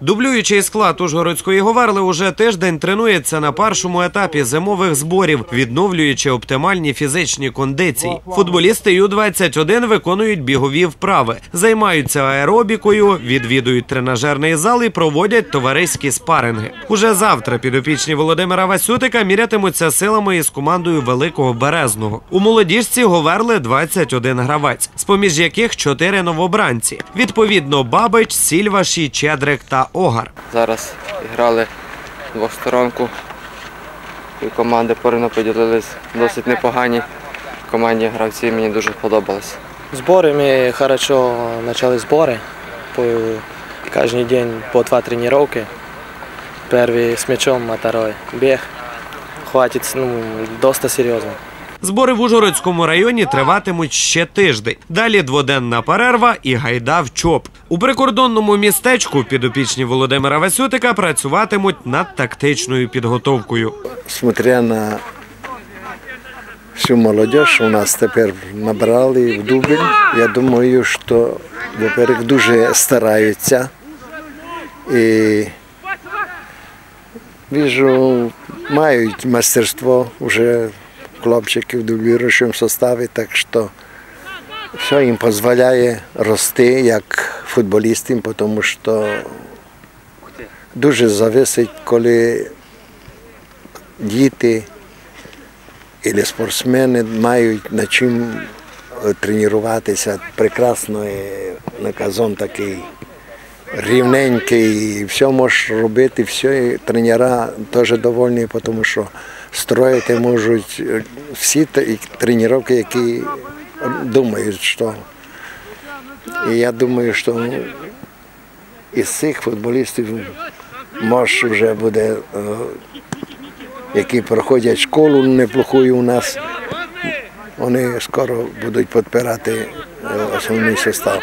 Дублюючий склад Ужгородської Говерли уже тиждень тренується на першому етапі зимових зборів, відновлюючи оптимальні фізичні кондиції. Футболісти Ю-21 виконують бігові вправи, займаються аеробікою, відвідують тренажерний зал і проводять товариські спаринги. Уже завтра підопічні Володимира Васютика мірятимуться силами із командою Великого Березного. У молодіжці Говерли 21 гравець, з поміж яких 4 новобранці. Відповідно, Бабич, Сільваші, Чедрик та Огар. Зараз грали двосторонку. І команди порівняно поділились досить непогані. Командні гравці мені дуже подобалось. Сборы мы хорошо начали сборы. По, каждый день по два тренировки. Первый с мячом, а второй бег. Хватит ну, доста серьезно. Збори в Ужгородському районі триватимуть ще тиждень. Далі дводенна перерва і гайда в ЧОП. У прикордонному містечку підопічні Володимира Васютика працюватимуть над тактичною підготовкою. смотря на всю молодежь, у нас тепер набрали в Дубин. Я думаю, що, во-первых, дуже стараються. І вижу, мають мастерство вже хлопчики в дублюючому составі, так що все їм дозволяє рости як футболістам, тому що дуже зависить, коли діти або спортсмени мають над чим тренуватися. Прекрасно наказон такий рівненький, все можеш робити, все, і тренера теж довольні, тому що строїти можуть е, всі тренування, які думають, що. І я думаю, що ну, із цих футболістів може вже буде е, які проходять школу неплоху у нас, вони скоро будуть підпирати е, основний состав.